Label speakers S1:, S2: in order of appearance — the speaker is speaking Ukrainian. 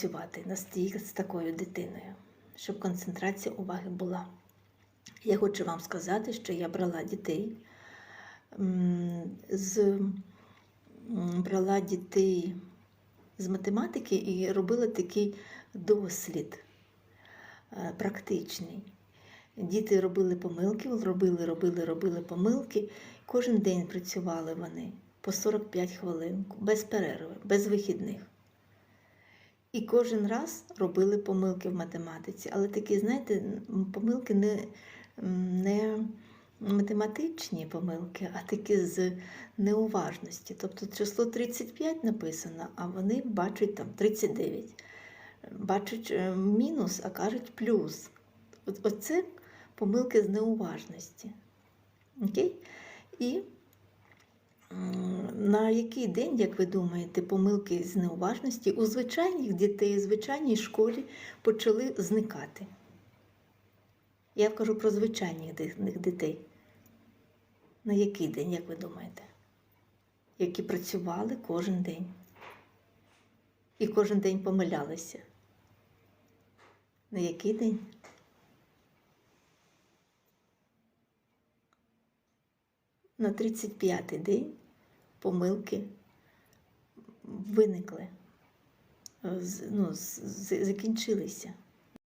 S1: працювати настільки з такою дитиною, щоб концентрація уваги була. Я хочу вам сказати, що я брала дітей з брала дітей з математики і робила такий дослід е, практичний. Діти робили помилки, робили, робили, робили помилки. Кожен день працювали вони по 45 хвилин, без перерви, без вихідних. І кожен раз робили помилки в математиці, але такі, знаєте, помилки не, не математичні помилки, а такі з неуважності. Тобто число 35 написано, а вони бачать там 39. Бачать е, мінус, а кажуть плюс. Оце помилки з неуважності. Окей? І на який день, як ви думаєте, помилки з неуважності у звичайних дітей, у звичайній школі почали зникати? Я кажу про звичайних дітей. На який день, як ви думаєте? Які працювали кожен день. І кожен день помилялися. На який день? На 35-й день помилки виникли, ну, закінчилися.